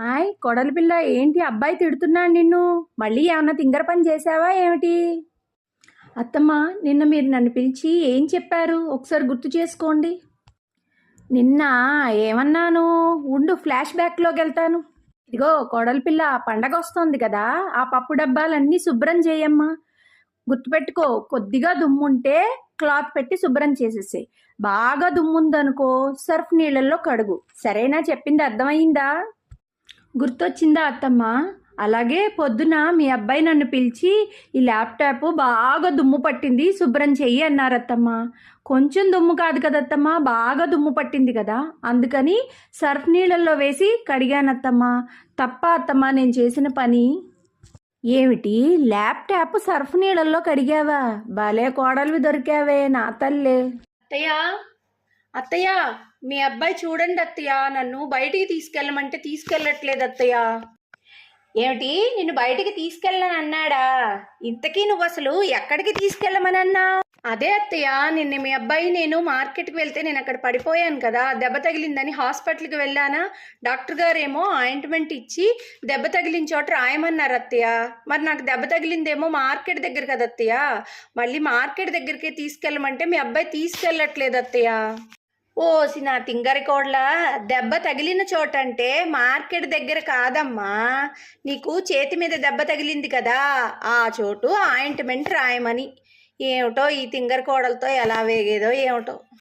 Hi కొడలి పిల్ల ఏంటి? అబ్బాయి తిడుతున్నాడు నిన్ను. మళ్ళీ ఏమన్నా తింగర పని చేసావా ఏమిటి? అత్తమ్మ నిన్న మీరు నన్ను పిలిచి ఏం చెప్పారు? ఒకసారి గుర్తు చేసుకోండి. నిన్న ఏమన్నాను? ఉండు ఫ్లాష్ బ్యాక్లోకి వెళ్తాను. ఇదిగో కోడలి పిల్ల పండగ వస్తోంది కదా. ఆ పప్పు డబ్బాలన్నీ శుభ్రం చేయమ్మా. గుర్తుపెట్టుకో కొద్దిగా దుమ్ముంటే క్లాత్ పెట్టి శుభ్రం చేసేసే బాగా దుమ్ముందనుకో సర్ఫ్ నీళ్ళల్లో కడుగు. సరేనా? చెప్పింది అర్థమైందా గుర్తొచ్చిందా అత్తమ్మ? అలాగే పొద్దున మీ అబ్బాయి నన్ను పిలిచి ఈ ల్యాప్టాప్ బాగా దుమ్ము పట్టింది శుభ్రం చెయ్యి అన్నారు అత్తమ్మ. కొంచెం దుమ్ము కాదు కదా బాగా దుమ్ము పట్టింది కదా. అందుకని సర్ఫ్ నీళ్ళల్లో వేసి కడిగానత్తమ్మ తప్ప అత్తమ్మ నేను చేసిన పని. ఏమిటి? ల్యాప్టాప్ సర్ఫ్ నీళ్ళల్లో కడిగావా? భలే కోడలివి దొరికావే నా తల్లే. అత్తయ్య అత్తయ్య మీ అబ్బాయి చూడండి అత్తయ్య నన్ను బయటికి తీసుకెళ్ళమంటే తీసుకెళ్ళట్లేదు అత్తయ్య. ఏమిటి? నిన్ను బయటికి తీసుకెళ్ళని అన్నాడా? ఇంతకీ నువ్వు అసలు ఎక్కడికి తీసుకెళ్ళమని అన్నా? అదే అత్తయ్య నిన్న మీ అబ్బాయి నేను మార్కెట్కి వెళ్తే నేను అక్కడ పడిపోయాను కదా దెబ్బ తగిలిందని హాస్పిటల్కి వెళ్ళానా? డాక్టర్ గారేమో ఆయింట్మెంట్ ఇచ్చి దెబ్బ తగిలిన చోట రాయమన్నారు అత్తయ్య. మరి నాకు దెబ్బ తగిలిందేమో మార్కెట్ దగ్గర కదా అత్తయ్య. మళ్ళీ మార్కెట్ దగ్గరికి తీసుకెళ్ళమంటే మీ అబ్బాయి తీసుకెళ్ళట్లేదు అత్తయ్య. ఓసి నా తింగరికోడ్ల దెబ్బ తగిలిన చోట అంటే మార్కెట్ దగ్గర కాదమ్మా. నీకు చేతి మీద దెబ్బ తగిలింది కదా ఆ చోటు ఆయింట్మెంట్ రాయమని. ఏమిటో ఈ తింగరి కోడలతో ఎలా వేగేదో ఏమిటో.